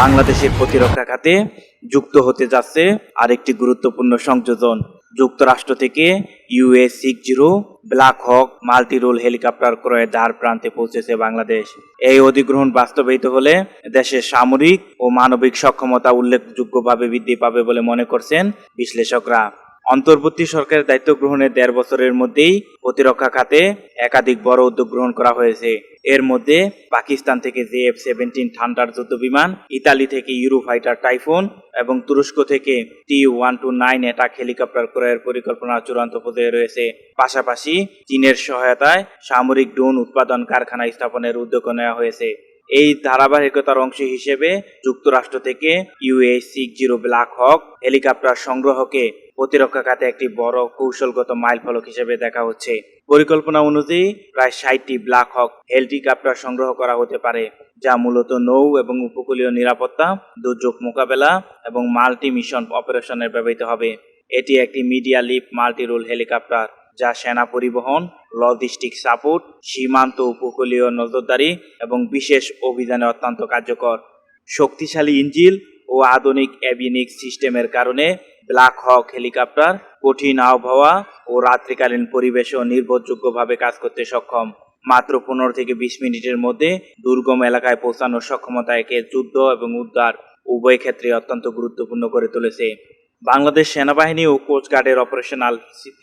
বাংলাদেশের প্রতিরক্ষা খাতে যুক্ত হতে যাচ্ছে আরেকটি গুরুত্বপূর্ণ সংযোজন। যুক্তরাষ্ট্র থেকে US six zero, Black Hawk multi role helicopter ক্রয়ের দ্বার প্রান্তে পৌঁছেছে বাংলাদেশ। এই অধিগ্রহণ বাস্তবায়িত হলে দেশের সামরিক ও মানবিক সক্ষমতা উল্লেখযোগ্যভাবে বৃদ্ধি পাবে বলে মনে করছেন বিশ্লেষকরা। অন্তর্বর্তী সরকারের দায়িত্ব গ্রহণের দেড় বছরের মধ্যেই প্রতিরক্ষা খাতে একাধিক বড় উদ্যোগ গ্রহণ করা হয়েছে। এর মধ্যে পাকিস্তান থেকে জেএফ সেভেন্টিন থান্ডার যুদ্ধ বিমান ইতালি থেকে ইউরো ফাইটার টাইফুন এবং তুরস্ক থেকে T one two nine attack helicopter ক্রয়ের পরিকল্পনা চূড়ান্ত পর্যায়ে রয়েছে। পাশাপাশি চীনের সহায়তায় সামরিক ড্রোন উৎপাদন কারখানা স্থাপনের উদ্যোগ নেওয়া হয়েছে। এই ধারাবাহিকতার অংশ হিসেবে যুক্তরাষ্ট্র থেকে US six zero Black Hawk helicopter সংগ্রহকে প্রতিরক্ষা খাতে একটি বড় কৌশলগত মাইলফলক হিসেবে দেখা হচ্ছে। পরিকল্পনা অনুযায়ী প্রায় ষাটটি ব্ল্যাক হক হেলিকপ্টার সংগ্রহ করা হতে পারে, যা মূলত নৌ এবং উপকূলীয় নিরাপত্তা, দুর্যোগ মোকাবেলা এবং মাল্টি মিশন অপারেশনে ব্যবহৃত হবে। এটি একটি medium lift multi role helicopter, যা সেনা পরিবহন, লজিস্টিক সাপোর্ট, সীমান্ত উপকূলীয় নজরদারি এবং বিশেষ অভিযানে অত্যন্ত কার্যকর। শক্তিশালী ইঞ্জিল ও আধুনিক অ্যাভিনিক সিস্টেমের কারণে ব্ল্যাক হক হেলিকপ্টার কঠিন আবহাওয়া ও রাত্রিকালীন পরিবেশেও নির্ভরযোগ্যভাবে কাজ করতে সক্ষম। মাত্র পনেরো থেকে বিশ মিনিটের মধ্যে দুর্গম এলাকায় পৌঁছানোর সক্ষমতা একে যুদ্ধ এবং উদ্ধার উভয় ক্ষেত্রে অত্যন্ত গুরুত্বপূর্ণ করে তুলেছে। বাংলাদেশ সেনাবাহিনী ও কোস্টগার্ডের অপারেশনাল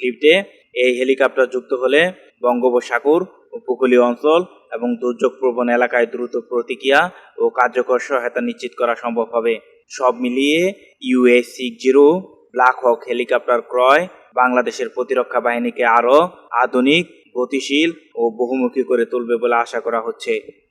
লিফটে এই হেলিকপ্টার যুক্ত হলে বঙ্গোপসাগর, উপকূলীয় অঞ্চল এবং দুর্যোগ প্রবণ এলাকায় দ্রুত প্রতিক্রিয়া ও কার্যকর সহায়তা নিশ্চিত করা সম্ভব হবে। সব মিলিয়ে UA six zero Black Hawk helicopter ক্রয়, বাংলাদেশের প্রতিরক্ষা বাহিনীকে আরও আধুনিক, গতিশীল ও বহুমুখী করে তুলবে বলে আশা করা হচ্ছে।